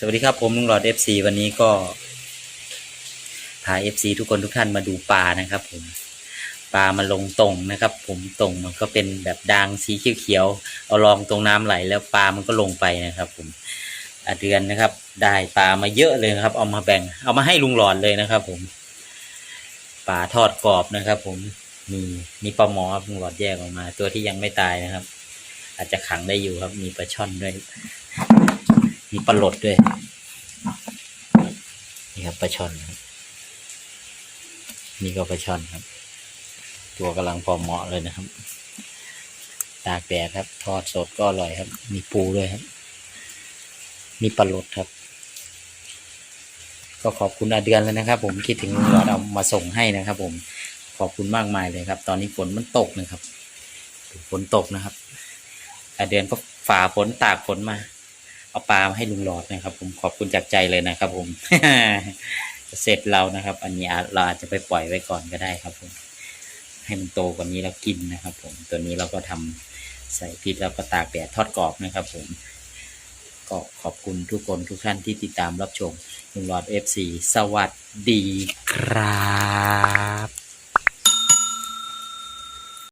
สวัสดีครับผมลุงหลอด FC วันนี้ก็พา FC ทุกคนทุกท่านมาดูปลานะครับ ผมปลามาลงตรงนะครับ ผมตรงมันก็เป็นแบบดางสีเขียวๆเอาลองตรงน้ำไหลแล้วปลามันก็ลงไปนะครับ ผมอาเดือนนะครับ ได้ปลามาเยอะเลยครับ เอามาแบ่ง เอามาให้ลุงหลอดเลยนะครับ ผมปลาทอดกรอบนะครับ ผมมีมีปลาหมอลุงหลอดแยกออกมา ตัวที่ยังไม่ตายนะครับ อาจจะขังได้อยู่ครับ มีปลาช่อนด้วย มีปลาหลดด้วย นี่ครับปลาช่อนครับนี่ก็ปลาช่อนครับ ตัวกำลังพอเหมาะเลยนะครับ ตากแดดครับ ทอดสดก็อร่อยครับ มีปูด้วยครับ มีปลาหลดครับ ก็ขอบคุณอาเดือนเลยนะครับ ผมคิดถึงลุงหลอดเอามาส่งให้นะครับ ผมขอบคุณมากมายเลยครับ ตอนนี้ฝนมันตกนะครับฝนตกนะครับอาเดือนก็ฝ่าฝนตากฝนมา เอาปลามาให้ลุงหลอดนะครับ ผมขอบคุณจากใจเลยนะครับผมเสร็จเรานะครับ อันนี้เราอาจจะไปปล่อยไว้ก่อนก็ได้ครับ ผม ให้มันโตกว่านี้แล้วกินนะครับ ผมตัวนี้เราก็ทำใส่พริกแล้วก็ตากแดดทอดกรอบนะครับ ผมก็ขอบคุณทุกคนทุกท่านที่ติดตามรับชมลุงหลอดเอฟซีสวัสดีครับ